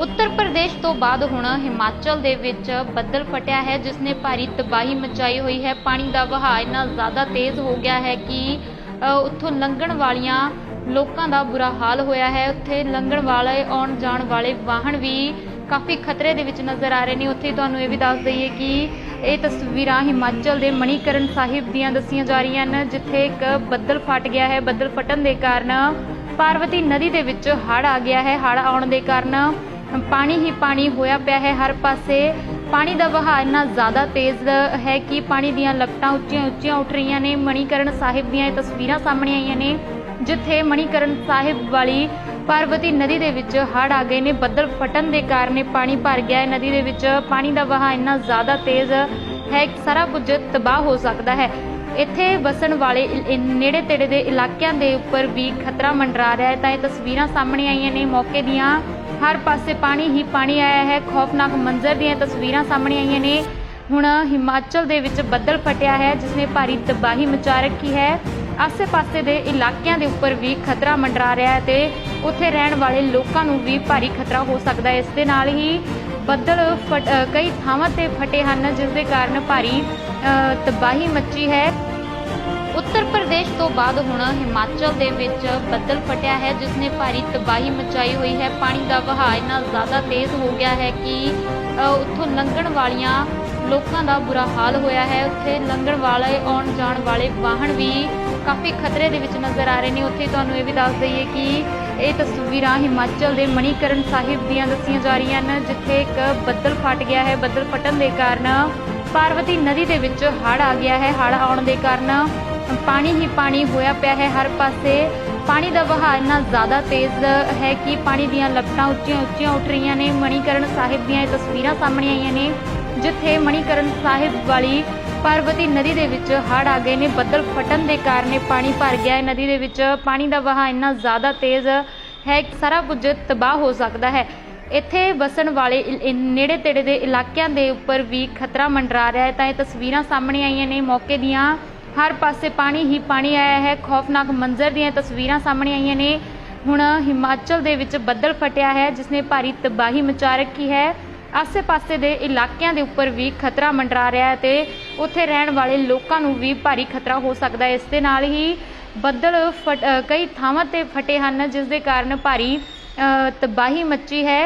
ਉੱਤਰ ਪ੍ਰਦੇਸ਼ ਤੋਂ ਬਾਅਦ ਹੁਣ ਹਿਮਾਚਲ ਦੇ ਵਿੱਚ ਬੱਦਲ ਫਟਿਆ ਹੈ ਜਿਸ ਨੇ ਭਾਰੀ ਤਬਾਹੀ ਮਚਾਈ ਹੋਈ ਹੈ। ਪਾਣੀ ਦਾ ਵਹਾਅ ਇੰਨਾ ਜ਼ਿਆਦਾ ਤੇਜ਼ ਹੋ ਗਿਆ ਹੈ ਕਿ ਉੱਥੋਂ ਲੰਘਣ ਵਾਲੀਆਂ ਲੋਕਾਂ ਦਾ ਬੁਰਾ ਹਾਲ ਹੋਇਆ ਹੈ। ਉੱਥੇ ਲੰਘਣ ਵਾਲੇ, ਆਉਣ ਜਾਣ ਵਾਲੇ ਵਾਹਨ ਵੀ ਕਾਫੀ ਖਤਰੇ ਦੇ ਵਿੱਚ ਨਜ਼ਰ ਆ ਰਹੇ ਨੇ। ਉੱਥੇ ਤੁਹਾਨੂੰ ਇਹ ਵੀ ਦੱਸ ਦਈਏ ਕਿ ਇਹ ਤਸਵੀਰਾਂ ਹਿਮਾਚਲ ਦੇ ਮਣੀਕਰਨ ਸਾਹਿਬ ਦੀਆਂ ਦੱਸੀਆਂ ਜਾ ਰਹੀਆਂ ਹਨ, ਜਿੱਥੇ ਇੱਕ ਬੱਦਲ ਫਟ ਗਿਆ ਹੈ। ਬੱਦਲ ਫਟਣ ਦੇ ਕਾਰਨ ਪਾਰਵਤੀ ਨਦੀ ਦੇ ਵਿੱਚ ਹੜ੍ਹ ਆ ਗਿਆ ਹੈ। ਹੜ ਆਉਣ ਦੇ ਕਾਰਨ ਪਾਣੀ ਹੀ ਪਾਣੀ ਹੋਇਆ ਪਿਆ ਹੈ ਹਰ ਪਾਸੇ। ਪਾਣੀ ਦਾ ਵਹਾਅ ਇੰਨਾ ਜ਼ਿਆਦਾ ਤੇਜ਼ ਹੈ ਕਿ ਪਾਣੀ ਦੀਆਂ ਲਪਟਾਂ ਉੱਚੀਆਂ ਉੱਚੀਆਂ ਉੱਠ ਰਹੀਆਂ ਨੇ। ਮਣੀਕਰਨ ਸਾਹਿਬ ਦੀਆਂ ਇਹ ਤਸਵੀਰਾਂ ਸਾਹਮਣੇ ਆਈਆਂ ਨੇ, ਜਿੱਥੇ ਮਣੀਕਰਨ ਸਾਹਿਬ ਵਾਲੀ ਪਾਰਵਤੀ ਨਦੀ ਦੇ ਵਿੱਚ ਹੜ੍ਹ ਆ ਗਏ ਨੇ। ਬੱਦਲ ਫਟਣ ਦੇ ਕਾਰਨ ਪਾਣੀ ਭਰ ਗਿਆ। ਹੈ ਨਦੀ ਦੇ ਵਿੱਚ ਪਾਣੀ ਦਾ ਵਹਾਅ ਇੰਨਾ ਜ਼ਿਆਦਾ ਤੇਜ਼ ਹੈ ਕਿ ਸਾਰਾ ਕੁਝ ਤਬਾਹ ਹੋ ਸਕਦਾ ਹੈ। ਇੱਥੇ ਵਸਣ ਵਾਲੇ ਨੇੜੇ ਤੇੜੇ ਦੇ ਇਲਾਕਿਆਂ ਦੇ ਉੱਪਰ ਵੀ ਖਤਰਾ ਮੰਡਰਾ ਰਿਹਾ ਹੈ। ਤਾਂ ਇਹ ਤਸਵੀਰਾਂ ਸਾਹਮਣੇ ਆਈਆਂ ਨੇ। ਮੌਕੇ ਦੀਆਂ ਹਰ ਪਾਸੇ ਪਾਣੀ ਹੀ ਪਾਣੀ ਆਇਆ ਹੈ। ਖੌਫਨਾਕ ਮੰਜ਼ਰ ਦੀਆਂ ਤਸਵੀਰਾਂ ਸਾਹਮਣੇ ਆਈਆਂ ਨੇ। ਹੁਣ ਹਿਮਾਚਲ ਦੇ ਵਿੱਚ ਬੱਦਲ ਫਟਿਆ ਹੈ, ਜਿਸ ਨੇ ਭਾਰੀ ਤਬਾਹੀ ਮਚਾ ਰੱਖੀ ਹੈ। ਆਸੇ-ਪਾਸੇ ਦੇ ਇਲਾਕਿਆਂ ਦੇ ਉੱਪਰ ਵੀ ਖਤਰਾ ਮੰਡਰਾ ਰਿਹਾ ਹੈ ਤੇ ਉੱਥੇ ਰਹਿਣ ਵਾਲੇ ਲੋਕਾਂ ਨੂੰ ਵੀ ਭਾਰੀ ਖਤਰਾ ਹੋ ਸਕਦਾ ਹੈ। ਇਸ ਦੇ ਨਾਲ ਹੀ ਬੱਦਲ ਫਟ- ਕਈ ਥਾਵਾਂ ਤੇ ਫਟੇ ਹਨ, ਜਿਸ ਦੇ ਕਾਰਨ ਭਾਰੀ ਤਬਾਹੀ ਮੱਚੀ ਹੈ। ਪ੍ਰਦੇਸ਼ ਤੋਂ ਬਾਅਦ ਹੁਣ ਹਿਮਾਚਲ ਦੇ ਵਿੱਚ ਬੱਦਲ ਫਟਿਆ ਹੈ, ਜਿਸ ਨੇ ਭਾਰੀ ਤਬਾਹੀ ਮਚਾਈ ਹੋਈ ਹੈ। ਪਾਣੀ ਦਾ ਵਹਾਅ ਇੰਨਾ ਜ਼ਿਆਦਾ ਤੇਜ਼ ਹੋ ਗਿਆ ਹੈ ਕਿ ਉੱਥੋਂ ਲੰਘਣ ਵਾਲੀਆਂ ਲੋਕਾਂ ਦਾ ਬੁਰਾ ਹਾਲ ਹੋਇਆ ਹੈ। ਉੱਥੇ ਲੰਘਣ ਵਾਲੇ, ਆਉਣ ਜਾਣ ਵਾਲੇ ਵਾਹਨ ਵੀ ਕਾਫੀ ਖਤਰੇ ਦੇ ਵਿੱਚ ਨਜ਼ਰ ਆ ਰਹੇ ਨੇ। ਉੱਥੇ ਤੁਹਾਨੂੰ ਇਹ ਵੀ ਦੱਸ ਦਈਏ ਕਿ ਇਹ ਤਸਵੀਰਾਂ ਹਿਮਾਚਲ ਦੇ ਮਣੀਕਰਨ ਸਾਹਿਬ ਦੀਆਂ ਦੱਸੀਆਂ ਜਾ ਰਹੀਆਂ ਹਨ, ਜਿੱਥੇ ਇੱਕ ਬੱਦਲ ਫਟ ਗਿਆ ਹੈ। ਬੱਦਲ ਫਟਣ ਦੇ ਕਾਰਨ ਪਾਰਵਤੀ ਨਦੀ ਦੇ ਵਿੱਚ ਹੜ੍ਹ ਆ ਗਿਆ ਹੈ। ਹੜ੍ਹ ਆਉਣ ਦੇ ਕਾਰਨ ਪਾਣੀ ਹੀ ਪਾਣੀ ਹੋਇਆ ਪਿਆ ਹੈ ਹਰ ਪਾਸੇ। ਪਾਣੀ ਦਾ ਵਹਾਅ ਇੰਨਾ ਜ਼ਿਆਦਾ ਤੇਜ਼ ਹੈ ਕਿ ਪਾਣੀ ਦੀਆਂ ਲਪਟਾਂ ਉੱਚੀਆਂ ਉੱਚੀਆਂ ਉੱਠ ਰਹੀਆਂ ਨੇ। ਮਣੀਕਰਨ ਸਾਹਿਬ ਦੀਆਂ ਇਹ ਤਸਵੀਰਾਂ ਸਾਹਮਣੇ ਆਈਆਂ ਨੇ, ਜਿੱਥੇ ਮਣੀਕਰਨ ਸਾਹਿਬ ਵਾਲੀ ਪਾਰਵਤੀ ਨਦੀ ਦੇ ਵਿੱਚ ਹੜ੍ਹ ਆ ਗਏ ਨੇ। ਬੱਦਲ ਫਟਣ ਦੇ ਕਾਰਨ ਪਾਣੀ ਭਰ ਗਿਆ ਹੈ। ਨਦੀ ਦੇ ਵਿੱਚ ਪਾਣੀ ਦਾ ਵਹਾਅ ਇੰਨਾ ਜ਼ਿਆਦਾ ਤੇਜ਼ ਹੈ ਕਿ ਸਾਰਾ ਕੁਝ ਤਬਾਹ ਹੋ ਸਕਦਾ ਹੈ। ਇੱਥੇ ਵਸਣ ਵਾਲੇ ਨੇੜੇ ਤੇੜੇ ਦੇ ਇਲਾਕਿਆਂ ਦੇ ਉੱਪਰ ਵੀ ਖਤਰਾ ਮੰਡਰਾ ਰਿਹਾ ਹੈ। ਤਾਂ ਇਹ ਤਸਵੀਰਾਂ ਸਾਹਮਣੇ ਆਈਆਂ ਨੇ। ਮੌਕੇ ਦੀਆਂ ਹਰ ਪਾਸੇ ਪਾਣੀ ਹੀ ਪਾਣੀ ਆਇਆ ਹੈ। ਖੌਫਨਾਕ ਮੰਜ਼ਰ ਦੀਆਂ ਤਸਵੀਰਾਂ ਸਾਹਮਣੇ ਆਈਆਂ ਨੇ। ਹੁਣ ਹਿਮਾਚਲ ਦੇ ਵਿੱਚ ਬੱਦਲ ਫਟਿਆ ਹੈ, ਜਿਸ ਨੇ ਭਾਰੀ ਤਬਾਹੀ ਮਚਾ ਰੱਖੀ ਹੈ। ਆਸੇ-ਪਾਸੇ ਦੇ ਇਲਾਕਿਆਂ ਦੇ ਉੱਪਰ ਵੀ ਖਤਰਾ ਮੰਡਰਾ ਰਿਹਾ ਹੈ ਤੇ ਉੱਥੇ ਰਹਿਣ ਵਾਲੇ ਲੋਕਾਂ ਨੂੰ ਵੀ ਭਾਰੀ ਖਤਰਾ ਹੋ ਸਕਦਾ ਹੈ। ਇਸ ਦੇ ਨਾਲ ਹੀ ਬੱਦਲ ਫਟ- ਕਈ ਥਾਵਾਂ ਤੇ ਫਟੇ ਹਨ, ਜਿਸ ਦੇ ਕਾਰਨ ਭਾਰੀ ਤਬਾਹੀ ਮੱਚੀ ਹੈ।